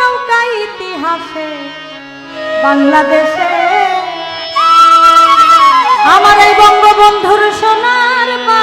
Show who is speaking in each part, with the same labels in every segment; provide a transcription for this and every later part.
Speaker 1: নৌকা ইতিহাসে বাংলাদেশে। আমার এই বঙ্গবন্ধুর সোনার পা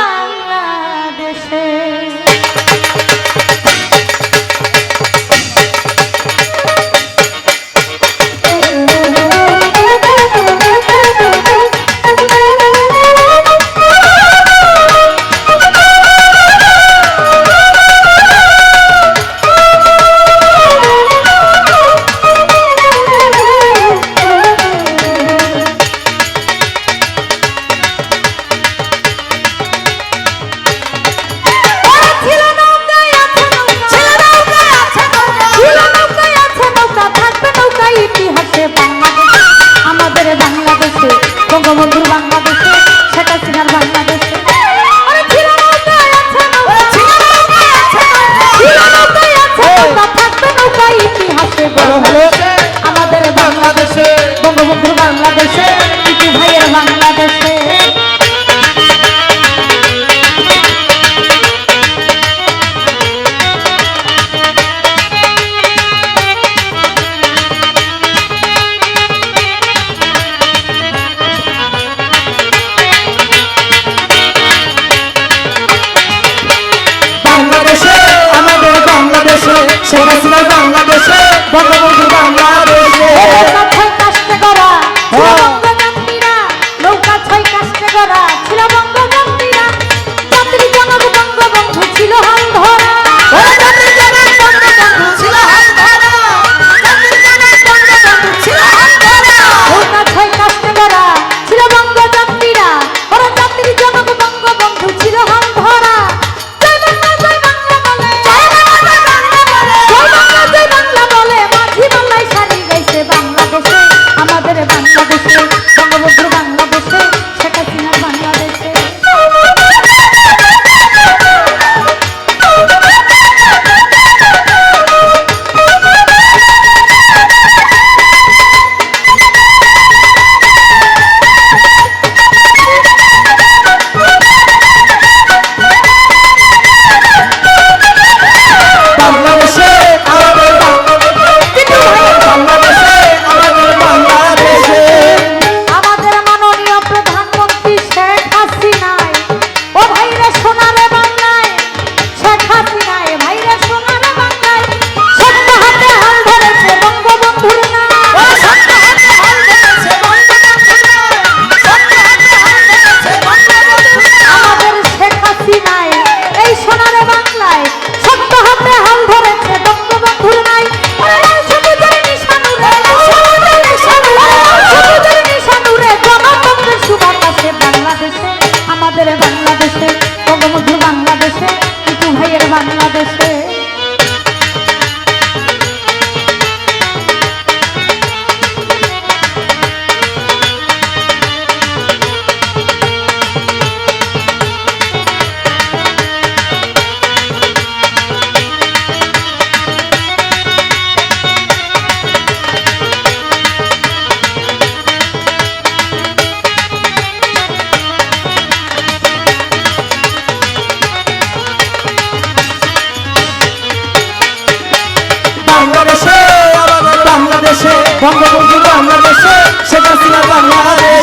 Speaker 1: শেখ হাসিনা বাংলাদেশে
Speaker 2: বঙ্গবন্ধু
Speaker 1: বাংলা বাংলাদেশে বঙ্গবন্ধু বাংলাদেশে সেটা ছিল বাংলাদেশ